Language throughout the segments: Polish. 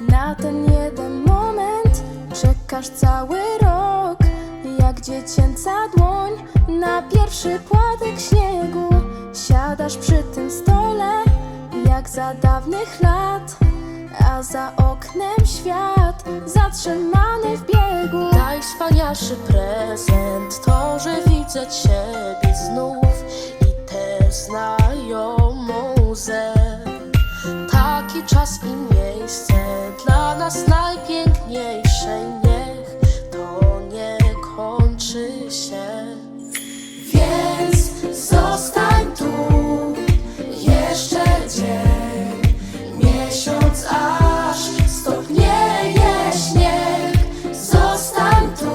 Na ten jeden moment czekasz cały rok Jak dziecięca dłoń. Na pierwszy płatek śniegu Siadasz przy tym stole jak za dawnych lat. A za oknem świat zatrzymany w biegu. Najwspanialszy prezent to, że widzę Ciebie znów i tę znajomą ze. Taki czas i miejsce dla nas najpiękniejsze. Niech to nie kończy się. Więc zostań tu jeszcze dzień, miesiąc aż stopnieje śnieg. Zostań tu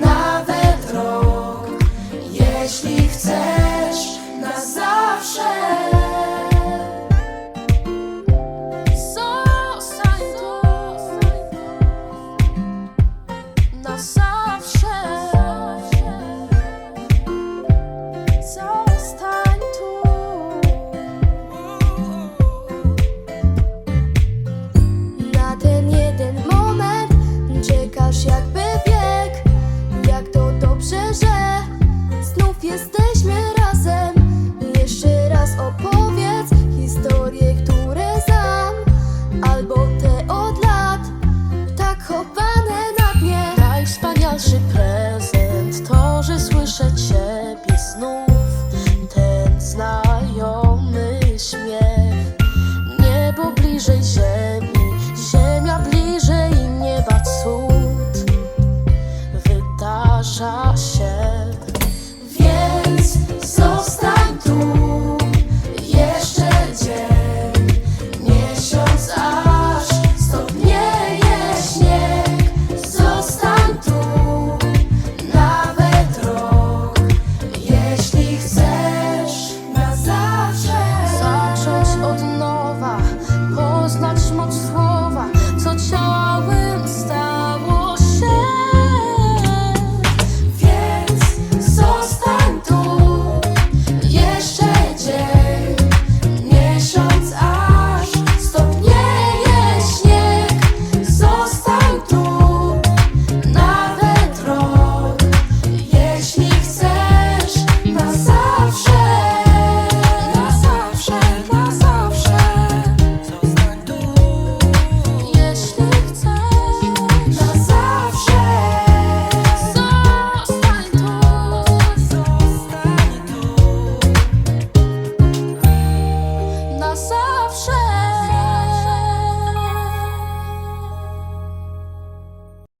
nawet rok, jeśli chcesz